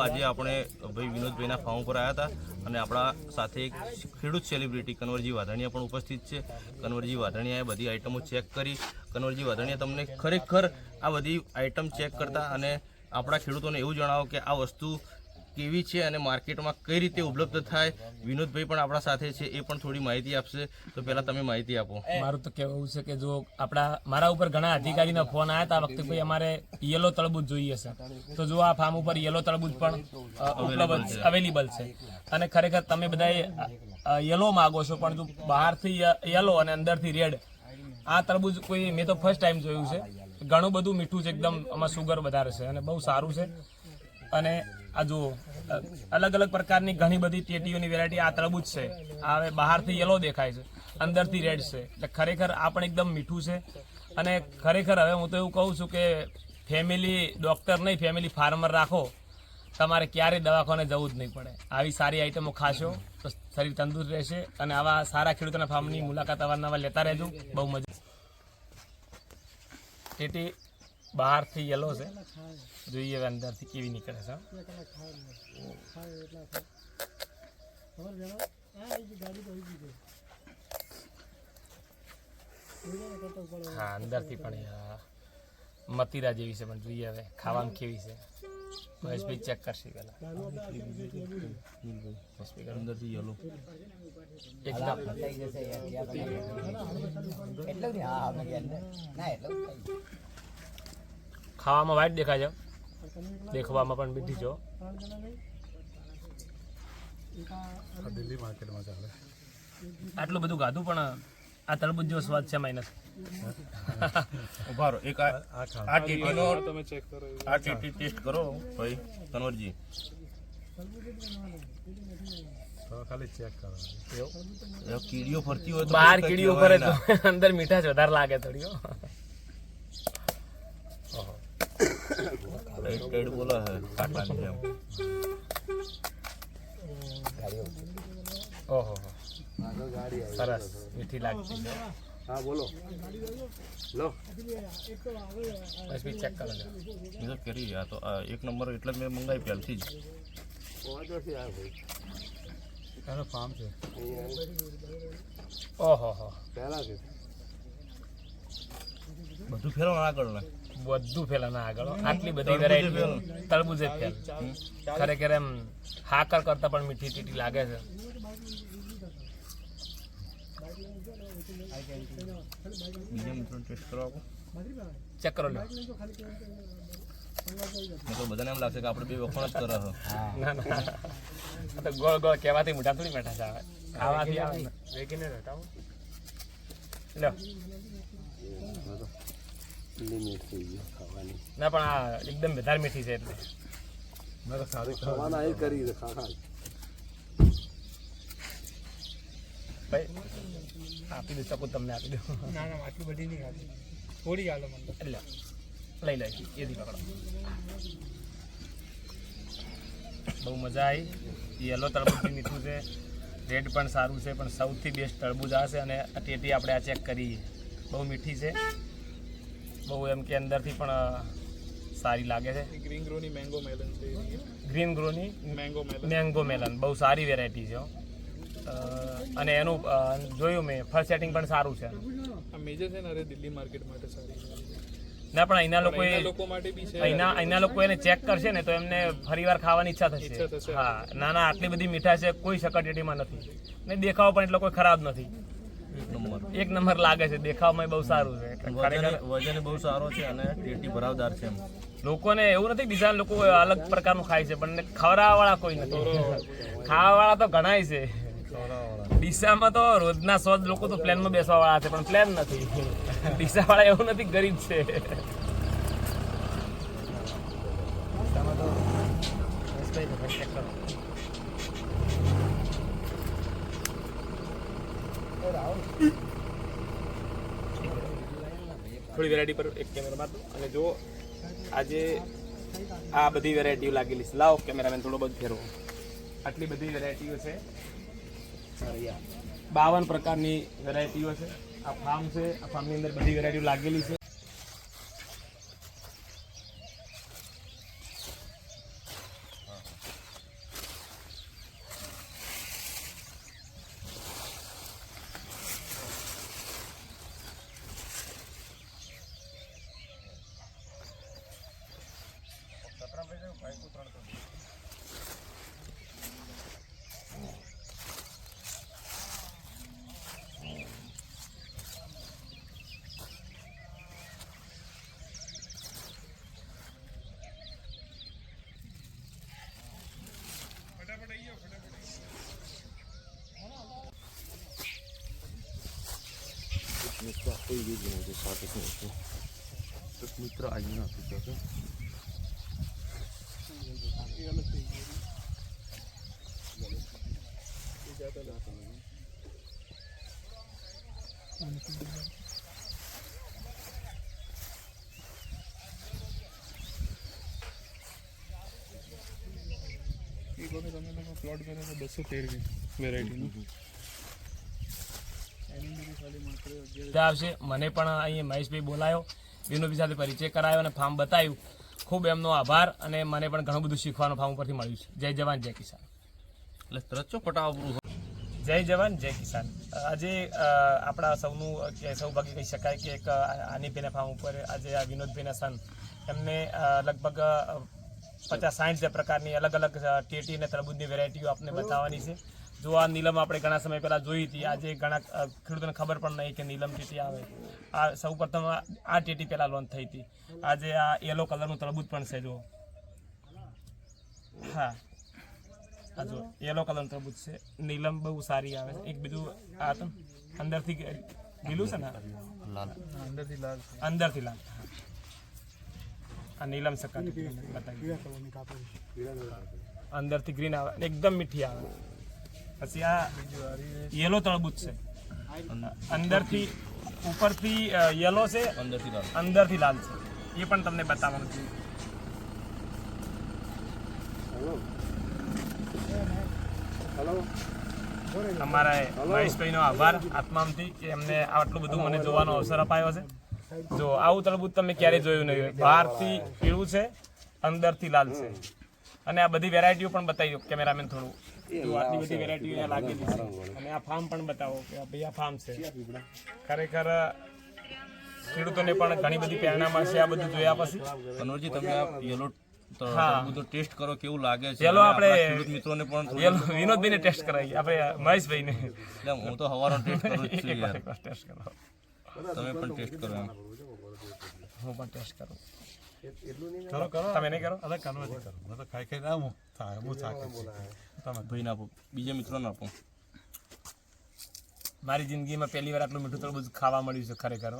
આજે આપણે ભાઈ વિનોદભાઈના ફાર્મ ઉપર આવ્યા હતા અને આપણા સાથે એક ખેડૂત સેલિબ્રિટી કનવરજી વાધાણીયા પણ ઉપસ્થિત છે. કનવરજી વાધાણીયાએ બધી આઈટમો ચેક કરી. કનવરજી વાધાણીયા તમને ખરેખર આ બધી આઈટમ ચેક કરતા અને આપણા ખેડૂતોને એવું જણાવો કે આ વસ્તુ કેવી છે અને માર્કેટમાં કઈ રીતે ઉપલબ્ધ થાય? વિનોદભાઈ પણ આપણા સાથે છે એ પણ થોડી માહિતી આપશે. તો પહેલાં તમે માહિતી આપો. મારું તો કહેવું છે કે જો આપણા મારા ઉપર ઘણા અધિકારીના ફોન આવ્યા હતા આ વખતે ભાઈ અમારે યલો તળબૂજ જોઈએ છે તો જો આ ફાર્મ ઉપર યલો તળબૂજ પણ ઉપલબ્ધ અવેલેબલ છે. અને ખરેખર તમે બધાએ યલો માગો છો પણ જો બહારથી યલો અને અંદરથી રેડ આ તરબૂજ કોઈ મેં તો ફર્સ્ટ ટાઈમ જોયું છે. ઘણું બધું મીઠું છે એકદમ આમાં સુગર વધારે છે અને બહુ સારું છે. અને આ જુઓ, અલગ અલગ પ્રકારની ઘણી બધી ટેટીઓની વેરાયટી આ તરબૂચ છે. હવે બહારથી યલો દેખાય છે, અંદરથી રેડ છે. એટલે ખરેખર આ પણ એકદમ મીઠું છે. અને ખરેખર હવે હું તો એવું કહું છું કે ફેમિલી ડૉક્ટર નહીં ફેમિલી ફાર્મર રાખો. તમારે ક્યારેય દવાખાને જવું જ નહીં પડે. આવી સારી આઈટમો ખાશો તો શરીર તંદુરસ્ત રહેશે અને આવા સારા ખેડૂતોના ફાર્મની મુલાકાત અવારનવાર લેતા રહેજો. બહુ મજા. ટેટી બહારથી યલો છે જોઈએ હવે અંદરથી કેવી નીકળે છે હા અંદરથી પણ આ મતીરા જેવી છે પણ જોઈએ હવે ખાવામાં કેવી છે મહેશભાઈ ચેક કરશે પહેલા અંદરથી યલો એકદમ ખાવામાં વાઈટ દેખાય છે. દેખવામાં પણ બીજી છો દિલ્હી માર્કેટમાં ચાલે. આટલું બધું ગાધું પણ આ તરબૂજ જેવો સ્વાદ છે માઇનસ. ઊભા રહો. એક આ આ ટીટીનો તમે ચેક કરો. આ ટીટી ટેસ્ટ કરો ભાઈ કનવરજી. તો ખાલી ચેક કરો. કીડીઓ ફરતી હોય તો બહાર કીડીઓ ના. અંદર મીઠાશ વધારે લાગે થોડી હો. ટાઈટ ટાઈટ બોલે છે કાટલાની જેમ ઓહો. સરસ મીઠી લાગતી છે હા બોલો. લો. બસ બી ચેક કરો લો. એ તો કરી આ તો આ એક નંબર એટલે જ મેં મંગાવી પહેલથી જ. તારો ફાર્મ છે. ઓહો હો પહેલા છે. બધું ફેરવાનું આગળ ને બધું ફેલાના આગળ આટલી બધી વેરાયટી તરબૂજ જ ફેલ. ખરેખર એમ હાકર કરતા પણ મીઠી તીટી લાગે છે. ચક્રો લો તો બધાને એમ લાગશે કે આપણે બે વખણ જ કરે છે. ના ના તો ગોળ ગોળ કહેવાથી મોટા થોડી મેઠા આવે. ખાવાથી આવે ને. લો લિમિટ થઈ ગયું ખાવાની. ના પણ આ એકદમ વધારે મીઠી છે એટલે. મેં તો સારું ખાવાના એ કરી દે ખાખા ભાઈ આપી દઉં શકું તમને આપી દઉં. ના ના આટલી બધી નહીં ખાતી થોડી હાલો મને. એટલે લઈ લઈ એથી પકડો. બહુ મજા આવી. યલો બી મીઠું છે. રેડ પણ સારું છે પણ સૌથી બેસ્ટ તળબુજ આ છે અને ટેટી આપણે આ ચેક કરી બહુ મીઠી છે. બહુ એમ કે અંદરથી પણ સારી લાગે છે. ગ્રીન ગ્રોની મેંગો મેલન છે ગ્રીન ગ્રોની મેંગો મેલન મેંગો મેલન બહુ સારી વેરાયટી છે અને એનું જોયું મેં ફર્સ્ટ સેટિંગ પણ સારું છે. આ મેજર છે ને અરે દિલ્હી માર્કેટ માટે સારી ના પણ અહીંના લોકોએ એના લોકો માટે બી છે. અહીંના અહીંના લોકો એને ચેક કરશે ને તો એમને ફરીવાર ખાવાની ઈચ્છા થશે. હા ના ના આટલી બધી મીઠા છે કોઈ સકટેટીમાં નથી. ને દેખાવ પણ એટલો કોઈ ખરાબ નથી. એક નંબર. લાગે છે દેખાવમાં બહુ સારું છે. વજન બહુ સારો છે અને ટેટી ભરાવદાર છે લોકોને એવું નથી બીજા લોકો અલગ પ્રકારનું ખાય છે પણ ખવડાવવા વાળા કોઈ નથી. ખાવા વાળા તો ઘણાય છે. ડીસામાં તો રોજના સો લોકો તો પ્લેનમાં બેસવા વાળા છે પણ પ્લેન નથી. ડીસાવાળા એવું નથી ગરીબ છે. ડીસામાં તો બસ ભાઈ તો check કરો. થોડી વેરાયટી પર એક કેમેરા મારતો અને જો આજે આ બધી વેરાયટીઓ લાગેલી છે. લાવો કેમેરામેન થોડો બધો ફેરવો. આટલી બધી વેરાયટીઓ છે. બાવન પ્રકારની વેરાયટીઓ છે. આ ફાર્મ છે. આ ફાર્મની અંદર બધી વેરાયટીઓ લાગેલી છે મિત્ર આપી દીધું છે સાથે મિત્ર એક મિત્ર આવીને આપી ગયો છે એક વખત અમે લોકો પ્લોટ કર્યો તો બસો મજા આવશે. મને પણ અહીંયા મહેશભાઈ બોલાયો. વિનોદભાઈ સાથે પરિચય કરાયો અને ફાર્મ બતાવ્યું. ખૂબ એમનો આભાર અને મને પણ ઘણું બધું શીખવાનું ફાર્મ ઉપરથી મળ્યું છે. જય જવાન જય કિસાન. એટલે ત્રચો પટાવું જય જવાન જય કિસાન. આજે આપણા સૌનું કે સૌભાગ્ય કહી શકાય કે એક આનીભાઈના ફાર્મ ઉપર આજે આ વિનોદભાઈના સન એમને લગભગ પચાસ સાઠ પ્રકારની અલગ અલગ ટેટી અને તરબૂજની વેરાયટીઓ આપને બતાવવાની છે. જો આ નીલમ આપણે ઘણા સમય પહેલાં જોઈ હતી આજે ઘણા ખેડૂતોને ખબર પણ નહીં કે નીલમ ટેટી આવે. આ સૌ પ્રથમ આ ટેટી પહેલાં લોન્ચ થઈ હતી. આજે આ યલો કલરનું તરબૂજ પણ છે જો હા. આ જો યલો કલરનું તરબૂજ છે. નીલમ બહુ સારી આવે છે. એક બીજું આ તો અંદરથી લીલું છે ને? અંદરથી લાલ અંદરથી લાલ. આ નીલમ સકાટી. બતાવી અંદરથી ગ્રીન આવે એકદમ મીઠી આવે. પછી આ યલો તરબૂચ છે. અંદરથી ઉપરથી યલો છે અંદરથી લાલ. અંદરથી લાલ છે. એ પણ તમને બતાવવાનું છે. અમારા મહેશભાઈનો આભાર આત્મામથી કે એમને આટલું બધું મને જોવાનો અવસર અપાયો છે. જો આવું તરબૂચ તમે ક્યારેય જોયું નહીં હોય. બહારથી પીળું છે અંદરથી લાલ છે. અને આ બધી વેરાયટીઓ પણ બતાવી દો કેમેરામેન થોડું. આટલી બધી વેરાયટી અહીંયા લાગેલી છે. અને આ ફાર્મ પણ બતાવો કે ભાઈ આ ફાર્મ છે. ખરેખર ખેડૂતોને પણ ઘણી બધી પ્રેરણા મળશે આ બધું જોયા પછી. મનોજી તમે આ યલો હા. ટેસ્ટ કરો કેવું લાગે છે? ચલો આપણે- મિત્રોને પણ થોડું- યલો વિનોદભાઈને ટેસ્ટ કરાવીએ આપણે મહેશભાઈને. એટલે હું તો હવાનો ટેસ્ટ કરું છું યાર. ટેસ્ટ કરો તમે પણ ટેસ્ટ કરો હું પણ ટેસ્ટ કરું. કરો કરો તમે નહીં કરો? અરે કનવા કરો. મેં તો ખાઈ ખાઈ ના થાય હું થાકી તમે ભાઈને આપો. બીજા મિત્રોને આપો. મારી જિંદગીમાં પહેલી વાર આટલું મીઠું તરબૂચ ખાવા મળ્યું છે ખરેખર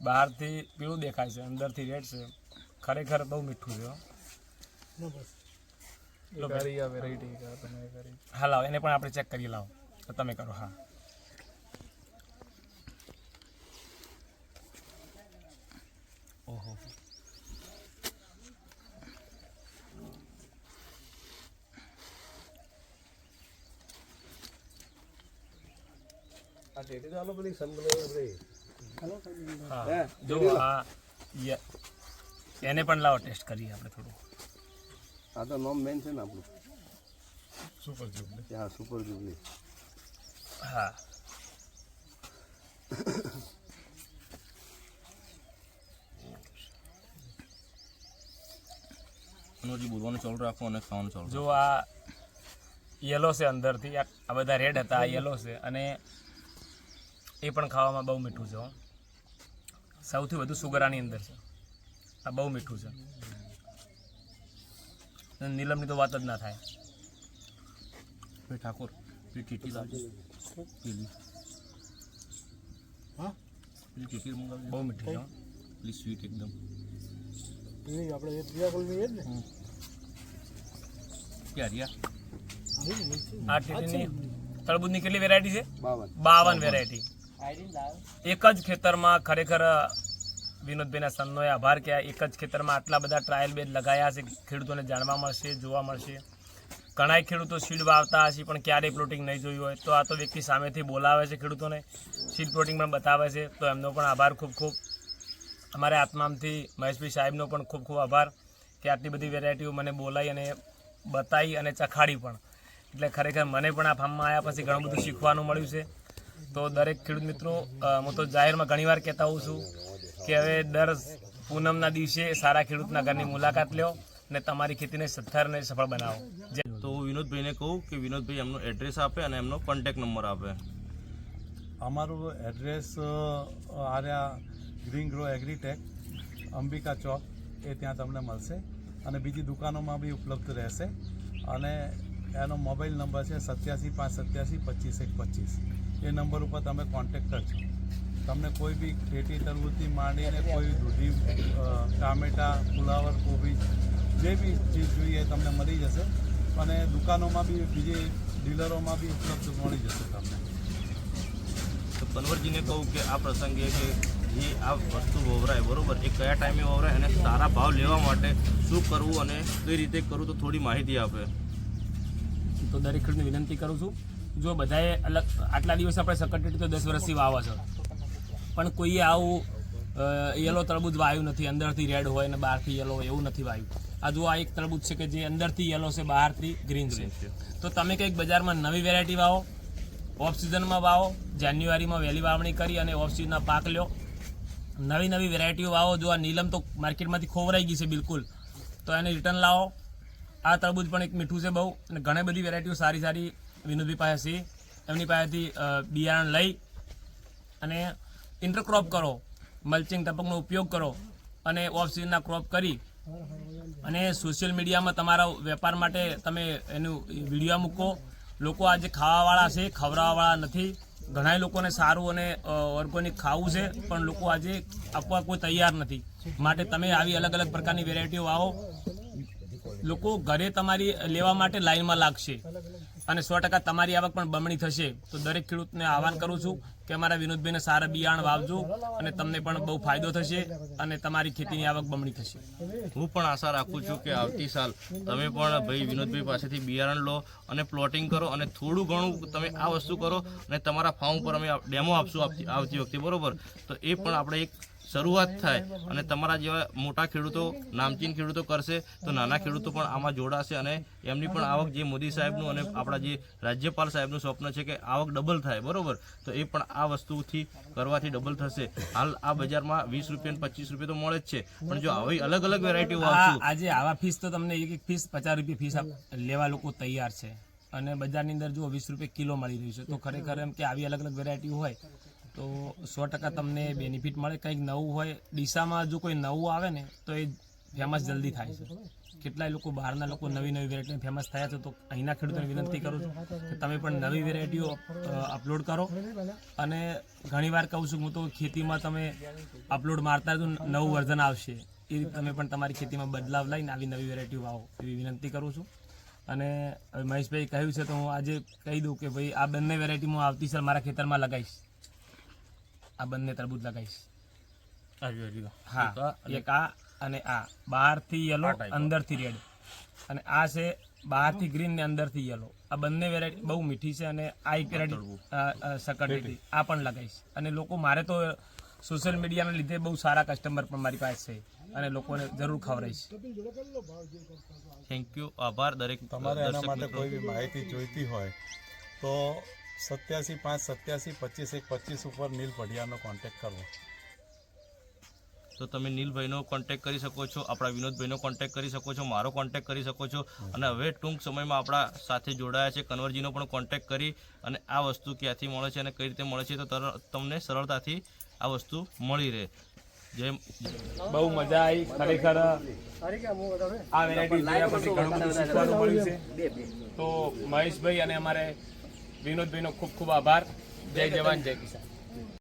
બહારથી પીળું દેખાય છે અંદરથી રેડ છે. ખરેખર બહુ મીઠું છે હા. લાવો. એને પણ આપણે ચેક કરી લાવો. તો તમે કરો હા ઓહો આ ટેટી તો આલો પેલી સનગ્લાસ રે હા જો આ એને પણ લાવો ટેસ્ટ કરીએ આપણે થોડું. આ તો નોમ મેન છે ને આપણું. Super jubilee. હા સુપર જુબલી. હા. કનોરજી બોલવાનું ચાલુ રાખો અને ખાવાનું ચાલુ જો આ યલો છે અંદરથી આ આ બધા રેડ હતા આ યલો છે. અને એ પણ ખાવામાં બહુ મીઠું છે સૌથી વધુ સુગર આની અંદર છે. આ બહુ મીઠું છે. નીલમની તો વાત જ ના થાય. ઠાકોર બહુ મીઠી છે પ્લીઝ સ્વીટ એકદમ. આપણે એ પ્રિયા કોલની એ જ ને? ક્યાં આ ટીટીની તરબૂજની કેટલી વેરાયટી છે? બાવન. વેરાયટી એક જ ખેતરમાં ખરેખર વિનોદભાઈના સનનો આભાર કે એક જ ખેતરમાં આટલા બધા ટ્રાયલ બેડ લગાયા છે, ખેડૂતોને જાણવા મળશે, જોવા મળશે. ઘણાય ખેડૂતો સીડ વાવતા હશે, પણ ક્યારેય પ્લોટિંગ નહીં જોયું હોય. તો આ તો વ્યક્તિ સામેથી બોલાવે છે ખેડૂતોને સીડ પ્લોટિંગ પણ બતાવે છે. તો એમનો પણ આભાર ખૂબ ખૂબ. અમારે આત્મામથી મહેશભાઈ સાહેબનો પણ ખૂબ ખૂબ આભાર કે આટલી બધી વેરાયટીઓ મને બોલાવી અને બતાવી અને ચખાડી પણ. એટલે ખરેખર મને પણ આ ફાર્મમાં આવ્યા પછી ઘણું બધું શીખવાનું મળ્યું છે. તો દરેક ખેડૂત મિત્રો હું તો જાહેરમાં ઘણીવાર કહેતા હોઉં છું કે હવે દર પૂનમના દિવસે સારા ખેડૂતના ઘરની મુલાકાત લ્યો અને તમારી ખેતીને સત્તર અને સફળ બનાવો. જે તો હું વિનોદભાઈને કહું કે વિનોદભાઈ એમનો એડ્રેસ આપે અને એમનો કોન્ટેક્ટ નંબર આપે. અમારું address Arya Green Grow Agritech Ambika Chowk એ ત્યાં તમને મળશે. અને બીજી દુકાનોમાં બી ઉપલબ્ધ રહેશે. અને એનો મોબાઈલ નંબર છે સત્યાસી પાંચ સત્યાસી પચીસ એક પચીસ. એ નંબર ઉપર તમે કોન્ટેક્ટ કરજો તમને કોઈ બી ખેતી તરબૂચથી માંડીને કોઈ દૂધી ટામેટા ફુલાવર કોબી જે બી ચીજ જોઈએ એ તમને મળી જશે. અને દુકાનોમાં બી બીજી ડીલરોમાં બી ઉપલબ્ધ મળી જશે તમને. તો કન્વરજીને કહું કે આ પ્રસંગે કે જે આ વસ્તુ વવરાય બરોબર? એ કયા ટાઈમે વવરાય અને સારા ભાવ લેવા માટે શું કરવું અને કઈ રીતે કરવું તો થોડી માહિતી આપે. તો દરેક ખેડૂતને વિનંતી કરું છું જો બધાએ અલગ આટલા દિવસ આપણે સકટેટી તો દસ વર્ષથી વાવો છે. પણ કોઈએ આવું યલો તરબૂજ વાયું નથી. અંદરથી રેડ હોય અને બહારથી યલો એવું નથી વાયું. આ જો આ એક તરબૂજ છે કે જે અંદરથી યલો છે બહારથી ગ્રીન છે. તો તમે કંઈક બજારમાં નવી વેરાયટી વાવો ઓફ સિઝનમાં વાવો જાન્યુઆરીમાં વહેલી વાવણી કરી અને ઓફ સિઝનના પાક લ્યો. નવી નવી વેરાયટીઓ વાવો. જો આ નીલમ તો માર્કેટમાંથી ખોવરાઈ ગઈ છે બિલકુલ. તો એને રિટર્ન લાવો. આ તરબૂજ પણ એક મીઠું છે બહુ. અને ઘણી બધી વેરાયટીઓ સારી સારી વિનોદભાઈ પાસે છે એમની પાસેથી બિયારણ લઈ અને ઇન્ટરક્રોપ કરો મલ્ચિંગ ટપકનો ઉપયોગ કરો અને ઓફ સિઝનના ક્રોપ કરી અને સોશિયલ મીડિયામાં તમારા વેપાર માટે તમે એનું વીડિયો મૂકો. લોકો આજે ખાવાવાળા છે, ખવડાવવાવાળા નથી. ઘણા લોકોને સારું અને ઓર્ગોનિક ખાવું છે, પણ લોકો આજે આપવા કોઈ તૈયાર નથી. માટે તમે આવી અલગ અલગ પ્રકારની વેરાયટીઓ આવો લોકો ઘરે તમારી લેવા માટે લાઈનમાં લાગશે. અને સો ટકા તમારી આવક પણ બમણી થશે. તો દરેક ખેડૂતને આહવાન કરું છું કે અમારા વિનોદભાઈને સારા બિયારણ વાવજો અને તમને પણ બહુ ફાયદો થશે અને તમારી ખેતીની આવક બમણી થશે. હું પણ આશા રાખું છું કે આવતી સાલ તમે પણ ભાઈ વિનોદભાઈ પાસેથી બિયારણ લો અને પ્લોટિંગ કરો અને થોડું ઘણું તમે આ વસ્તુ કરો અને તમારા ફાર્મ પર અમે ડેમો આપશું આવતી વખતે, બરોબર? તો એ પણ આપણે એક શરૂઆત થાય અને તમારા જેવા મોટા ખેડૂતો, નામચીન ખેડૂતો કરશે, તો નાના ખેડૂતો પણ આમાં જોડાશે અને એમની પણ આવક જે મોદી સાહેબનું અને આપણા જે રાજ્યપાલ સાહેબનું સ્વપ્ન છે કે આવક ડબલ થાય, બરોબર? તો એ પણ આ વસ્તુથી કરવાથી ડબલ થશે. હાલ આ બજારમાં વીસ રૂપિયા પચીસ રૂપિયા તો મળે જ છે. પણ જો આવી અલગ અલગ વેરાયટીઓ આજે આવા ફીસ તો તમને એક એક ફીસ પચાસ રૂપિયા ફીસ લેવા લોકો તૈયાર છે. અને બજારની અંદર જો વીસ રૂપિયા કિલો મળી રહ્યું છે. તો ખરેખર એમ કે આવી અલગ અલગ વેરાયટી હોય તો સો ટકા તમને બેનિફિટ મળે. કંઈક નવું હોય, ડીસામાં જો કોઈ નવું આવે ને, તો એ ફેમસ જલ્દી થાય છે. કેટલાય લોકો, બહારના લોકો નવી નવી વેરાયટી ફેમસ થયા છે, તો અહીંના ખેડૂતોને વિનંતી કરું છું કે તમે પણ નવી વેરાયટીઓ અપલોડ કરો. અને ઘણીવાર કહું છું, હું તો ખેતીમાં તમે અપલોડ મારતા તો નવું વર્ઝન આવશે. એ તમે પણ તમારી ખેતીમાં બદલાવ લઈને આવી નવી વેરાયટીઓ વાવો એવી વિનંતી કરું છું. અને હવે મહેશભાઈ કહ્યું છે, તો હું આજે કહી દઉં કે ભાઈ, આ બંને વેરાયટી હું આવતી સર મારા ખેતરમાં લગાવીશ આ બંને તરબૂજ લગાવીશ. હા એક આ અને આ બહારથી યલો અંદરથી રેડ અને આ છે બહારથી ગ્રીન ને અંદરથી યલો આ બંને વેરાયટી બહુ મીઠી છે અને આ એક વેરાયટી સકટેટી આ પણ લગાવીશ. અને લોકો મારે તો સોશિયલ મીડિયાના લીધે બહુ સારા કસ્ટમર પણ મારી પાસે છે. અને લોકોને જરૂર ખવડાવીશ. થેન્ક યુ આભાર દરેક તમારે એના માટે કોઈ બી માહિતી જોઈતી હોય તો સત્યાસી પાંચ સત્યાસી પચીસ એક પચીસ ઉપર નીલ પઢિયાનો કોન્ટેક્ટ કરવો. તો તમે નીલભાઈનો કોન્ટેક કરી શકો છો આપણા વિનોદભાઈનો કોન્ટેક કરી શકો છો મારો કોન્ટેક કરી શકો છો. અને હવે ટૂંક સમયમાં આપણા સાથે જોડાયા છે કન્વરજીનો પણ કોન્ટેક કરી અને આ વસ્તુ ક્યાંથી મળે છે અને કઈ રીતે મળે છે તો તર- તમને સરળતાથી આ વસ્તુ મળી રહે. જય બહુ મજા આવી ખરેખર. આ વેરાયટી જોયા પછી ઘણું બધું શીખવાનું મળ્યું છે. તો મહેશભાઈ અને અમારે વિનોદભાઈનો ખૂબ ખૂબ આભાર. જય જવાન જય કિસાન.